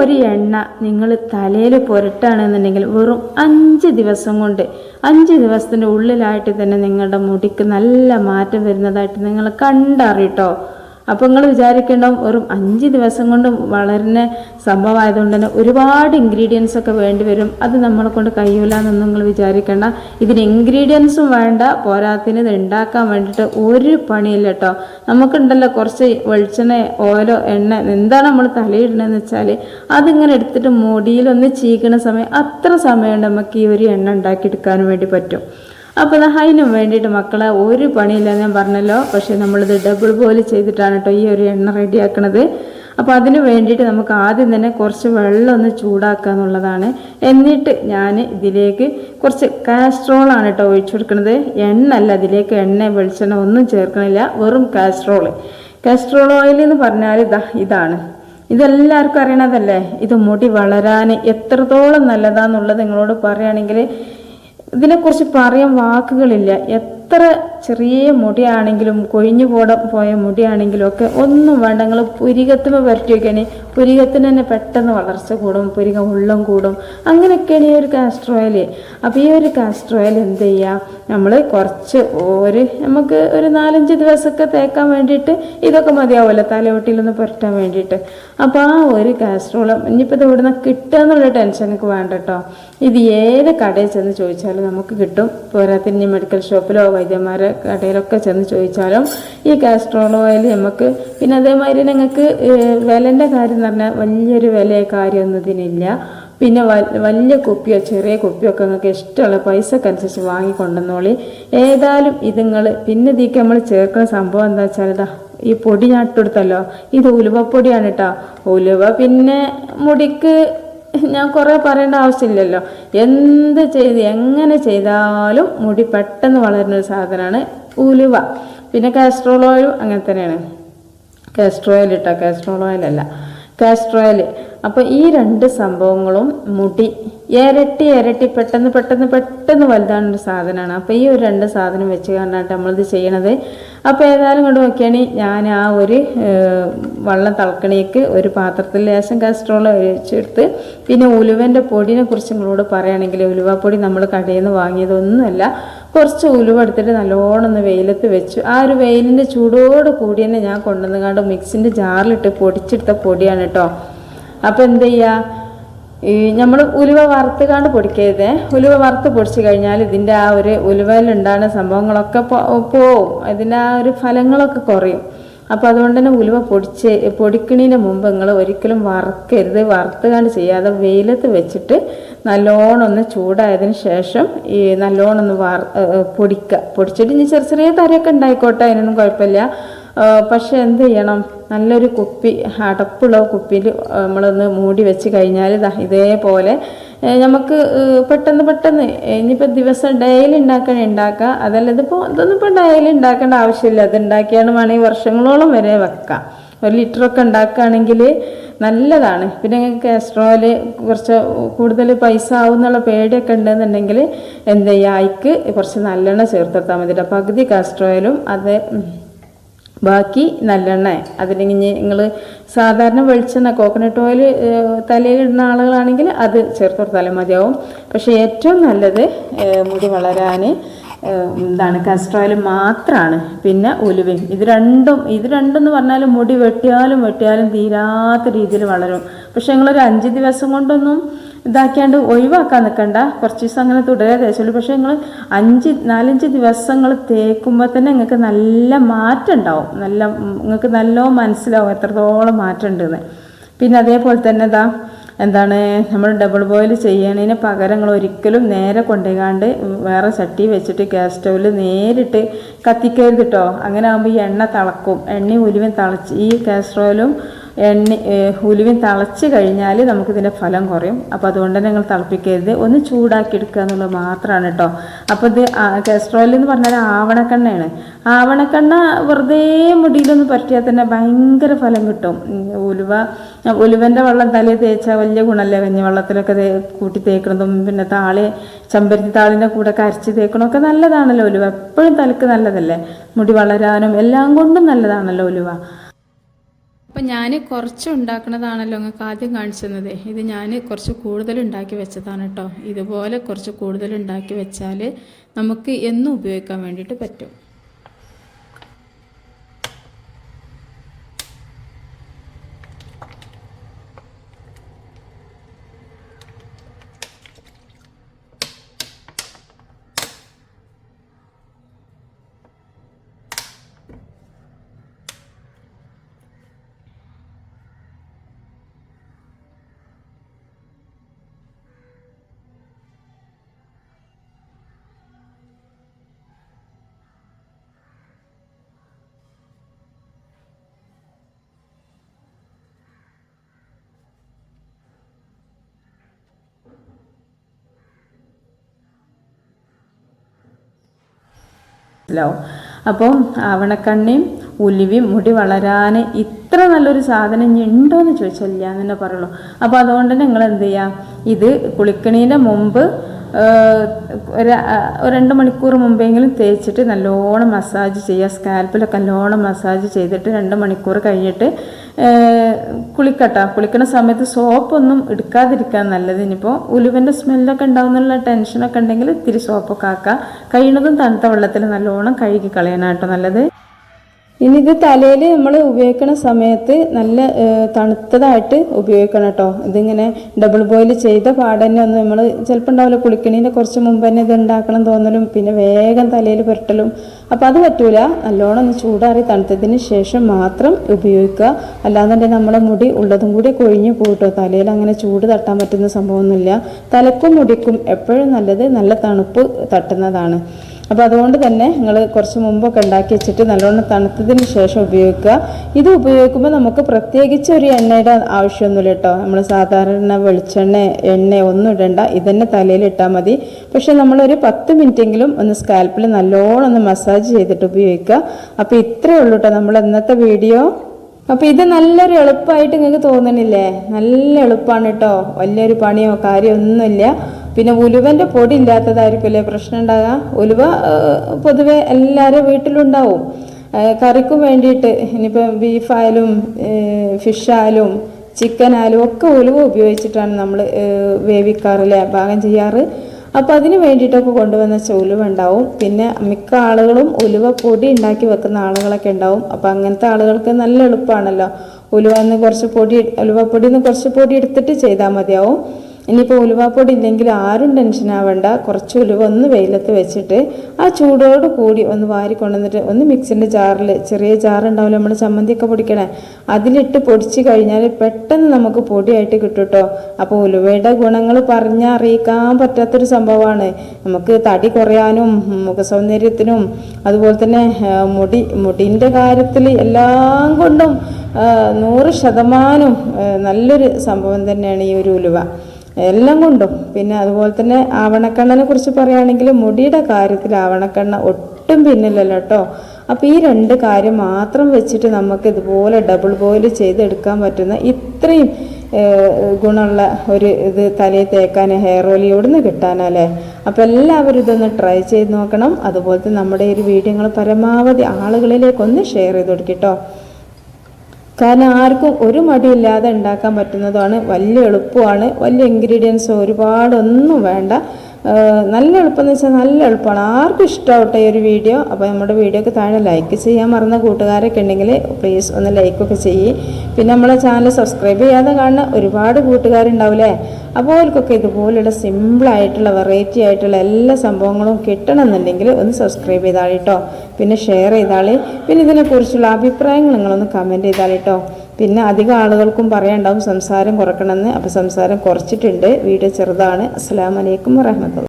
ഒരു എണ്ണ നിങ്ങൾ തലയിൽ പുരട്ടുകയാണെന്നുണ്ടെങ്കിൽ വെറും അഞ്ച് ദിവസം കൊണ്ട് അഞ്ച് ദിവസത്തിന്റെ ഉള്ളിലായിട്ട് തന്നെ നിങ്ങളുടെ മുടിക്ക് നല്ല മാറ്റം വരുന്നതായിട്ട് നിങ്ങൾ കണ്ടറിയട്ടോ. അപ്പോൾ നിങ്ങൾ വിചാരിക്കേണ്ടാവും വെറും അഞ്ച് ദിവസം കൊണ്ട് വളരുന്ന സംഭവമായതുകൊണ്ട് തന്നെ ഒരുപാട് ഇൻഗ്രീഡിയൻസ് ഒക്കെ വേണ്ടി വരും. അത് നമ്മളെ കൊണ്ട് കഴിയൂല എന്നൊന്നും നിങ്ങൾ വിചാരിക്കേണ്ട. ഇതിന് ഇൻഗ്രീഡിയൻസും വേണ്ട. പോരാത്തിന് ഇത് ഉണ്ടാക്കാൻ വേണ്ടിയിട്ട് ഒരു പണിയില്ല കേട്ടോ. നമുക്കുണ്ടല്ലോ കുറച്ച് വെളിച്ചെണ്ണ ഓയിലോ എണ്ണ എന്താണ് നമ്മൾ തലയിടണമെന്ന് വെച്ചാൽ അതിങ്ങനെ എടുത്തിട്ട് മുടിയിലൊന്ന് ചീക്കണ സമയം അത്ര സമയം നമുക്ക് ഈ ഒരു എണ്ണ ഉണ്ടാക്കിയെടുക്കാനും വേണ്ടി പറ്റും. അപ്പോൾ അതിനും വേണ്ടിയിട്ട് മക്കളെ ഒരു പണിയില്ല ഞാൻ പറഞ്ഞല്ലോ. പക്ഷേ നമ്മളിത് ഡബിൾ പോലെ ചെയ്തിട്ടാണ് കേട്ടോ ഈ ഒരു എണ്ണ റെഡിയാക്കണത്. അപ്പോൾ അതിന് വേണ്ടിയിട്ട് നമുക്ക് ആദ്യം തന്നെ കുറച്ച് വെള്ളം ഒന്ന് ചൂടാക്കുക എന്നുള്ളതാണ്. എന്നിട്ട് ഞാൻ ഇതിലേക്ക് കുറച്ച് കാസ്ട്രോളാണ് കേട്ടോ ഒഴിച്ചു കൊടുക്കുന്നത് എണ്ണല്ല ഇതിലേക്ക് എണ്ണ വെളിച്ചെണ്ണ ഒന്നും ചേർക്കണില്ല. വെറും കാസ്ട്രോൾ കാസ്ട്രോൾ ഓയിൽ എന്ന് പറഞ്ഞാൽ ഇതാ ഇതാണ്. ഇതെല്ലാവർക്കും അറിയണതല്ലേ? ഇത് മുടി വളരാൻ എത്രത്തോളം നല്ലതാന്നുള്ളത് നിങ്ങളോട് പറയുകയാണെങ്കിൽ ഇതിനെക്കുറിച്ച് പറയാൻ വാക്കുകളില്ല. എത്ര ചെറിയ മുടിയാണെങ്കിലും കൊഴിഞ്ഞു പോട പോയ മുടിയാണെങ്കിലും ഒക്കെ ഒന്നും വേണ്ട. നിങ്ങൾ പുരികത്തിന് പുരട്ടി വയ്ക്കുകയാണെങ്കിൽ പുരികത്തിന് തന്നെ പെട്ടെന്ന് വളർച്ച കൂടും പുരികം ഉള്ളം കൂടും. അങ്ങനെയൊക്കെയാണ് ഈ ഒരു കാസ്റ്റർ ഓയിൽ ഈ ഒരു കാസ്റ്റർ ഓയിൽ എന്ത് ചെയ്യുക നമ്മൾ കുറച്ച് ഒരു നമുക്ക് ഒരു നാലഞ്ച് ദിവസമൊക്കെ തേക്കാൻ വേണ്ടിയിട്ട് ഇതൊക്കെ മതിയാവുമല്ലോ തലയോട്ടിയിലൊന്ന് പുരട്ടാൻ വേണ്ടിയിട്ട്. അപ്പോൾ ആ ഒരു കാസ്ട്രോൾ ഇനിയിപ്പോൾ ഇത് ഇവിടുന്ന് കിട്ടുക എന്നുള്ള ടെൻഷൻ എനിക്ക് വേണ്ട കേട്ടോ. ഇത് ഏത് കടയിൽ ചെന്ന് ചോദിച്ചാലും നമുക്ക് കിട്ടും. പോരാത്തിന് മെഡിക്കൽ ഷോപ്പിലോ വൈദ്യന്മാരെ കടയിലൊക്കെ ചെന്ന് ചോദിച്ചാലും ഈ കാസ്ട്രോൾ ഓയിൽ നമുക്ക് പിന്നെ അതേമാതിരി നിങ്ങൾക്ക് വിലന്റെ കാര്യം എന്ന് പറഞ്ഞാൽ വലിയൊരു വില കാര്യമൊന്നും ഇതിനില്ല പിന്നെ വലിയ കുപ്പിയോ ചെറിയ കുപ്പിയോ ഒക്കെ നിങ്ങൾക്ക് ഇഷ്ടമുള്ള പൈസക്കനുസരിച്ച് വാങ്ങിക്കൊണ്ടെന്നോളി ഏതായാലും ഇതുങ്ങൾ പിന്നെ ഇതിക്ക് നമ്മൾ ചേർക്കുന്ന സംഭവം എന്താ വെച്ചാൽ ഇതാ ഈ പൊടി ഞാൻ ഇട്ടെടുത്തല്ലോ ഇത് ഉലുവപ്പൊടിയാണ് കേട്ടോ. ഉലുവ പിന്നെ മുടിക്ക് ഞാൻ കുറേ പറയേണ്ട ആവശ്യമില്ലല്ലോ. എന്ത് ചെയ്ത് എങ്ങനെ ചെയ്താലും മുടി പെട്ടെന്ന് വളരുന്ന ഒരു സാധനമാണ് ഉലുവ. പിന്നെ കാസ്ട്രോൾ ഓയിലും അങ്ങനെ തന്നെയാണ്. കാസ്ട്രോയിൽ ഇട്ടോ കാസ്ട്രോൾ ഓയിലല്ല കാസ്ട്രോ ഓയിൽ അപ്പോൾ ഈ രണ്ട് സംഭവങ്ങളും മുടി ഇരട്ടി ഇരട്ടി പെട്ടെന്ന് പെട്ടെന്ന് പെട്ടെന്ന് വലുതാണ് ഒരു സാധനമാണ്. അപ്പോൾ ഈ ഒരു രണ്ട് സാധനം വെച്ച് കണ്ടാണ് നമ്മളിത് ചെയ്യണത്. അപ്പോൾ ഏതായാലും കൊണ്ട് നോക്കിയാണ് ഞാൻ ആ ഒരു വള്ളം തിളക്കണേക്ക് ഒരു പാത്രത്തിൽ ലേശം കാസ്ട്രോൾ ഒഴിച്ചെടുത്ത് പിന്നെ ഉലുവന്റെ പൊടിനെ കുറിച്ച് നിങ്ങളോട് പറയുകയാണെങ്കിൽ ഉലുവപ്പൊടി നമ്മൾ കടയിൽ നിന്ന് വാങ്ങിയതൊന്നുമല്ല കുറച്ച് ഉലുവ എടുത്തിട്ട് നല്ലോണം ഒന്ന് വെയിലത്ത് വെച്ചു. ആ ഒരു വെയിലിന്റെ ചൂടോട് കൂടി തന്നെ ഞാൻ കൊണ്ടുവന്ന് കണ്ട് മിക്സിന്റെ ജാറിലിട്ട് പൊടിച്ചെടുത്ത പൊടിയാണ് കേട്ടോ അപ്പോൾ എന്ത് ചെയ്യുക ഈ നമ്മൾ ഉലുവ വറുത്ത് കാണ്ട് പൊടിക്കരുതേ. ഉലുവ വറുത്ത് പൊടിച്ചു കഴിഞ്ഞാൽ ഇതിന്റെ ആ ഒരു ഉലുവയിലുണ്ടാകുന്ന സംഭവങ്ങളൊക്കെ പോവും. അതിന്റെ ആ ഒരു ഫലങ്ങളൊക്കെ കുറയും. അപ്പോൾ അതുകൊണ്ട് തന്നെ ഉലുവ പൊടിച്ച് പൊടിക്കണതിന് മുമ്പ് നിങ്ങൾ ഒരിക്കലും വറുക്കരുത്. വറുത്ത് കാണ്ട് ചെയ്യാതെ വെയിലത്ത് വെച്ചിട്ട് നല്ലോണം ഒന്ന് ചൂടായതിന് ശേഷം ഈ നല്ലോണം ഒന്ന് വറ പൊടിക്കുക പൊടിച്ചിട്ട് ഇനി ചെറിയ ചെറിയ തരയൊക്കെ ഉണ്ടായിക്കോട്ടെ അതിനൊന്നും കുഴപ്പമില്ല. പക്ഷെ എന്ത് ചെയ്യണം? നല്ലൊരു കുപ്പി അടപ്പുള്ള കുപ്പിയിൽ നമ്മളൊന്ന് മൂടി വെച്ച് കഴിഞ്ഞാൽ ഇതേപോലെ നമുക്ക് പെട്ടെന്ന് പെട്ടെന്ന് ഇനിയിപ്പോൾ ദിവസം ഡെയിലി ഉണ്ടാക്കാൻ ഉണ്ടാക്കാം. അതല്ല ഇതിപ്പോൾ ഇതൊന്നും ഇപ്പോൾ ഡെയിലി ഉണ്ടാക്കേണ്ട ആവശ്യമില്ല. അത് ഉണ്ടാക്കിയാണ് വേണമെങ്കിൽ വർഷങ്ങളോളം വരെ വെക്കാം. ഒരു ലിറ്ററൊക്കെ ഉണ്ടാക്കുകയാണെങ്കിൽ നല്ലതാണ്. പിന്നെ കാസ്ട്രോൽ കുറച്ച് കൂടുതൽ പൈസ ആവും എന്നുള്ള പേടിയൊക്കെ ഉണ്ടെന്നുണ്ടെങ്കിൽ എന്ത് ചെയ്യുക അയക്ക് കുറച്ച് നല്ലെണ്ണ ചേർത്തെടുത്താൽ മതി പകുതി കാസ്ട്രോയിലും അത് ബാക്കി നല്ലെണ്ണ. അതില്ലെങ്കിൽ നിങ്ങൾ സാധാരണ വെളിച്ചെണ്ണ കോക്കനട്ട് ഓയിൽ തലയിൽ ഇടുന്ന ആളുകളാണെങ്കിൽ അത് ചേർത്ത് കൊടുത്താലും മതിയാവും. പക്ഷേ ഏറ്റവും നല്ലത് മുടി വളരാൻ എന്താണ് കാസ്റ്റർ ഓയിൽ മാത്രമാണ് പിന്നെ ഉലുവയും. ഇത് രണ്ടും ഇത് രണ്ടും എന്ന് പറഞ്ഞാൽ മുടി വെട്ടിയാലും വെട്ടിയാലും തീരാത്ത രീതിയിൽ വളരും. പക്ഷെ നിങ്ങളൊരു അഞ്ച് ദിവസം കൊണ്ടൊന്നും ഇതാക്കിയാണ്ട് ഒഴിവാക്കാൻ നിൽക്കണ്ട കുറച്ച് ദിവസം അങ്ങനെ തുടരെ തേച്ചുള്ളൂ പക്ഷേ നിങ്ങൾ അഞ്ച് നാലഞ്ച് ദിവസങ്ങൾ തേക്കുമ്പോൾ തന്നെ നിങ്ങൾക്ക് നല്ല മാറ്റം ഉണ്ടാവും. നല്ല നിങ്ങൾക്ക് നല്ലോ മനസ്സിലാവും എത്രത്തോളം മാറ്റം ഉണ്ടെന്ന്. പിന്നെ അതേപോലെ തന്നെ ഇതാ എന്താണ് നമ്മൾ ഡബിൾ ബോയിൽ ചെയ്യണതിന് പകരം നിങ്ങൾ ഒരിക്കലും നേരെ കൊണ്ടുപോകാണ്ട് വേറെ ചട്ടി വെച്ചിട്ട് ഗ്യാസ് സ്റ്റൗവിൽ നേരിട്ട് കത്തിക്കരുത് കേട്ടോ അങ്ങനെ ആകുമ്പോൾ ഈ എണ്ണ തിളക്കും. എണ്ണയും ഉലുവയും തിളച്ച് ഈ ഗ്യാസ് കാസ്ട്രോയിലും എണ്ണ ഉലുവിൻ തിളച്ച് കഴിഞ്ഞാൽ നമുക്കിതിന്റെ ഫലം കുറയും. അപ്പോൾ അതുകൊണ്ട് തന്നെ നിങ്ങൾ തിളപ്പിക്കരുത്. ഒന്ന് ചൂടാക്കി എടുക്കുക എന്നുള്ളത് മാത്രമാണ് കേട്ടോ അപ്പോൾ ഇത് കെസ്ട്രോയിൽ എന്ന് പറഞ്ഞാൽ ആവണക്കെണ്ണയാണ്. ആവണക്കെണ്ണ വെറുതെ മുടിയിലൊന്ന് പറ്റിയാൽ തന്നെ ഭയങ്കര ഫലം കിട്ടും. ഉലുവ ഉലുവന്റെ വെള്ളം തലയിൽ തേച്ചാൽ വലിയ ഗുണമല്ലേ കഞ്ഞി വെള്ളത്തിലൊക്കെ തേ കൂട്ടി തേക്കണതും പിന്നെ താളി ചെമ്പരത്തി താളിന്റെ കൂടെ കരച്ച് തേക്കണമൊക്കെ നല്ലതാണല്ലോ ഉലുവ. എപ്പോഴും തലക്ക് നല്ലതല്ലേ? മുടി വളരാനും എല്ലാം കൊണ്ടും നല്ലതാണല്ലോ ഉലുവ. അപ്പം ഞാൻ കുറച്ച് ഉണ്ടാക്കുന്നതാണല്ലോ നിങ്ങൾക്ക് ആദ്യം കാണിച്ചത്. ഇത് ഞാൻ കുറച്ച് കൂടുതൽ ഉണ്ടാക്കി വെച്ചതാണ് കേട്ടോ ഇതുപോലെ കുറച്ച് കൂടുതൽ ഉണ്ടാക്കി വെച്ചാൽ നമുക്ക് എന്നും ഉപയോഗിക്കാൻ വേണ്ടിയിട്ട് പറ്റും. മനസ്സിലാവും. അപ്പം ആവണക്കണ്ണയും ഉലുവയും മുടി വളരാൻ ഇത്ര നല്ലൊരു സാധനം ഇനി ഉണ്ടോ എന്ന് ചോദിച്ചാൽ ഇല്ല എന്ന് തന്നെ പറയുള്ളൂ. അപ്പോൾ അതുകൊണ്ട് നിങ്ങൾ എന്ത് ചെയ്യുക ഇത് കുളിക്കണീന്റെ മുമ്പ് ഒരു രണ്ട് മണിക്കൂർ മുമ്പെങ്കിലും തേച്ചിട്ട് നല്ലോണം മസാജ് ചെയ്യുക. സ്കാൽപ്പിലൊക്കെ നല്ലോണം മസാജ് ചെയ്തിട്ട് രണ്ട് മണിക്കൂർ കഴിഞ്ഞിട്ട് കുളിക്കട്ട. കുളിക്കുന്ന സമയത്ത് സോപ്പൊന്നും എടുക്കാതിരിക്കാൻ നല്ലത്. ഇനിയിപ്പോൾ ഉലുവന്റെ സ്മെല്ലൊക്കെ ഉണ്ടാവുന്നുള്ള ടെൻഷനൊക്കെ ഉണ്ടെങ്കിൽ ഇത്തിരി സോപ്പൊക്കെ ആക്കുക കഴിയുന്നതും തണുത്ത വെള്ളത്തിൽ നല്ലോണം കഴുകി കളയാനാട്ടോ നല്ലത്. ഇനി ഇത് തലയിൽ നമ്മൾ ഉപയോഗിക്കുന്ന സമയത്ത് നല്ല തണുത്തതായിട്ട് ഉപയോഗിക്കണം കേട്ടോ ഇതിങ്ങനെ ഡബിൾ ബോയിൽ ചെയ്ത പാടന്നെ ഒന്ന് നമ്മൾ ചിലപ്പോൾ ഉണ്ടാവില്ല കുളിക്കണീന്റെ കുറച്ച് മുമ്പ് തന്നെ ഇത് ഉണ്ടാക്കണം തോന്നലും പിന്നെ വേഗം തലയിൽ പുരട്ടലും. അപ്പോൾ അത് പറ്റൂല. നല്ലോണം ഒന്ന് ചൂടാറി തണുത്തതിന് ശേഷം മാത്രം ഉപയോഗിക്കുക. അല്ലാന്നുണ്ടെങ്കിൽ നമ്മുടെ മുടി ഉള്ളതും കൂടി കൊഴിഞ്ഞു പോകട്ടോ തലയിൽ അങ്ങനെ ചൂട് തട്ടാൻ പറ്റുന്ന സംഭവമൊന്നുമില്ല. തലക്കും മുടിക്കും എപ്പോഴും നല്ലത് നല്ല തണുപ്പ് തട്ടുന്നതാണ്. അപ്പോൾ അതുകൊണ്ട് തന്നെ നിങ്ങൾ കുറച്ച് മുമ്പൊക്കെ ഉണ്ടാക്കി വെച്ചിട്ട് നല്ലോണം തണുത്തതിന് ശേഷം ഉപയോഗിക്കുക. ഇത് ഉപയോഗിക്കുമ്പോൾ നമുക്ക് പ്രത്യേകിച്ച് ഒരു എണ്ണയുടെ ആവശ്യമൊന്നുമില്ല കേട്ടോ. നമ്മൾ സാധാരണ വെളിച്ചെണ്ണ എണ്ണ ഒന്നും ഇടണ്ട. ഇതന്നെ തലയിൽ ഇട്ടാൽ മതി. പക്ഷെ നമ്മളൊരു പത്ത് മിനിറ്റെങ്കിലും ഒന്ന് സ്കാൽപ്പിൽ നല്ലോണം ഒന്ന് മസാജ് ചെയ്തിട്ട് ഉപയോഗിക്കുക. അപ്പോൾ ഇത്രയേ ഉള്ളൂ കേട്ടോ നമ്മൾ ഇന്നത്തെ വീഡിയോ. അപ്പോൾ ഇത് നല്ലൊരു എളുപ്പമായിട്ട് നിങ്ങൾക്ക് തോന്നണില്ലേ? നല്ല എളുപ്പമാണ് കേട്ടോ. വലിയൊരു പണിയോ കാര്യമോ ഒന്നുമില്ല. പിന്നെ ഉലുവന്റെ പൊടി ഇല്ലാത്തതായിരിക്കുമല്ലേ പ്രശ്നം ഉണ്ടാകുക ഉലുവ പൊതുവെ എല്ലാവരും വീട്ടിലുണ്ടാവും. കറിക്കും വേണ്ടിയിട്ട് ഇനിയിപ്പം ബീഫായാലും ഫിഷായാലും ചിക്കനായാലും ഒക്കെ ഉലുവ ഉപയോഗിച്ചിട്ടാണ് നമ്മൾ വേവിക്കാറില്ലേ പാകം ചെയ്യാറ്. അപ്പോൾ അതിന് വേണ്ടിയിട്ടൊക്കെ കൊണ്ടുവന്ന ഉലുവ ഉണ്ടാവും. പിന്നെ മിക്ക ആളുകളും ഉലുവ പൊടി ഉണ്ടാക്കി വെക്കുന്ന ആളുകളൊക്കെ ഉണ്ടാവും. അപ്പോൾ അങ്ങനത്തെ ആളുകൾക്ക് നല്ല എളുപ്പമാണല്ലോ. ഉലുവന്ന് കുറച്ച് പൊടി ഉലുവപ്പൊടിയിൽ നിന്ന് കുറച്ച് പൊടി എടുത്തിട്ട് ചെയ്താൽ മതിയാവും. ഇനിയിപ്പോൾ ഉലുവാപ്പൊടി ഇല്ലെങ്കിൽ ആരും ടെൻഷൻ ആവണ്ട. കുറച്ച് ഉലുവ ഒന്ന് വെയിലത്ത് വെച്ചിട്ട് ആ ചൂടോട് കൂടി ഒന്ന് വാരി കൊണ്ടുവന്നിട്ട് ഒന്ന് മിക്സിന്റെ ജാറിൽ ചെറിയ ജാറുണ്ടാവില്ല നമ്മൾ ചമ്മന്തിയൊക്കെ പൊടിക്കണേ? അതിലിട്ട് പൊടിച്ച് കഴിഞ്ഞാൽ പെട്ടെന്ന് നമുക്ക് പൊടിയായിട്ട് കിട്ടും കേട്ടോ അപ്പോൾ ഉലുവയുടെ ഗുണങ്ങൾ പറഞ്ഞറിയിക്കാൻ പറ്റാത്തൊരു സംഭവമാണ്. നമുക്ക് തടി കുറയാനും മുഖസൗന്ദര്യത്തിനും അതുപോലെ തന്നെ മുടി മുടിന്റെ കാര്യത്തിൽ എല്ലാം കൊണ്ടും നൂറ് ശതമാനം നല്ലൊരു സംഭവം തന്നെയാണ് ഈ ഒരു ഉലുവ. എല്ലാം കൊണ്ടും. പിന്നെ അതുപോലെ തന്നെ ആവണക്കണ്ണനെ കുറിച്ച് പറയുകയാണെങ്കിൽ മുടിയുടെ കാര്യത്തിൽ ആവണക്കണ്ണ ഒട്ടും പിന്നില്ലല്ലോ കേട്ടോ അപ്പോൾ ഈ രണ്ട് കാര്യം മാത്രം വെച്ചിട്ട് നമുക്ക് ഇതുപോലെ ഡബിൾ ബോയിൽ ചെയ്തെടുക്കാൻ പറ്റുന്ന ഇത്രയും ഗുണമുള്ള ഒരു ഇത് തലയിൽ തേക്കാൻ ഹെയർ ഓയിൽ എവിടുന്ന് കിട്ടാനല്ലേ? അപ്പോൾ എല്ലാവരും ഇതൊന്ന് ട്രൈ ചെയ്ത് നോക്കണം. അതുപോലെ തന്നെ നമ്മുടെ ഈ ഒരു വീഡിയോ പരമാവധി ആളുകളിലേക്കൊന്ന് ഷെയർ ചെയ്ത് കൊടുക്കട്ടോ കാരണം ആർക്കും ഒരു മടിയില്ലാതെ ഉണ്ടാക്കാൻ പറ്റുന്നതാണ്. വലിയ എളുപ്പമാണ്. വലിയ ഇൻഗ്രീഡിയൻസ് ഒരുപാടൊന്നും വേണ്ട. നല്ല എളുപ്പം എന്ന് വെച്ചാൽ നല്ല എളുപ്പമാണ്. ആർക്കും ഇഷ്ടമാവട്ടെ ഈ ഒരു വീഡിയോ. അപ്പോൾ നമ്മുടെ വീഡിയോക്ക് താഴെ ലൈക്ക് ചെയ്യാൻ മറന്ന കൂട്ടുകാരൊക്കെ ഉണ്ടെങ്കിൽ പ്ലീസ് ഒന്ന് ലൈക്കൊക്കെ ചെയ്യും. പിന്നെ നമ്മളെ ചാനൽ സബ്സ്ക്രൈബ് ചെയ്യാതെ കാണുന്ന ഒരുപാട് കൂട്ടുകാരുണ്ടാവില്ലേ? അപ്പോൾ അവർക്കൊക്കെ ഇതുപോലുള്ള സിമ്പിളായിട്ടുള്ള വെറൈറ്റി ആയിട്ടുള്ള എല്ലാ സംഭവങ്ങളും കിട്ടണമെന്നുണ്ടെങ്കിൽ ഒന്ന് സബ്സ്ക്രൈബ് ചെയ്താളിട്ടോ. പിന്നെ ഷെയർ ചെയ്താളി. പിന്നെ ഇതിനെക്കുറിച്ചുള്ള അഭിപ്രായങ്ങൾ നിങ്ങളൊന്ന് കമന്റ് ചെയ്താളി കേട്ടോ പിന്നെ അധികം ആളുകൾക്കും പറയാനുണ്ടാവും സംസാരം കുറക്കണമെന്ന്. അപ്പോൾ സംസാരം കുറച്ചിട്ടുണ്ട്. വീഡിയോ ചെറുതാണ്. അസ്സാം വലൈക്കും വരഹമത്തുള്ള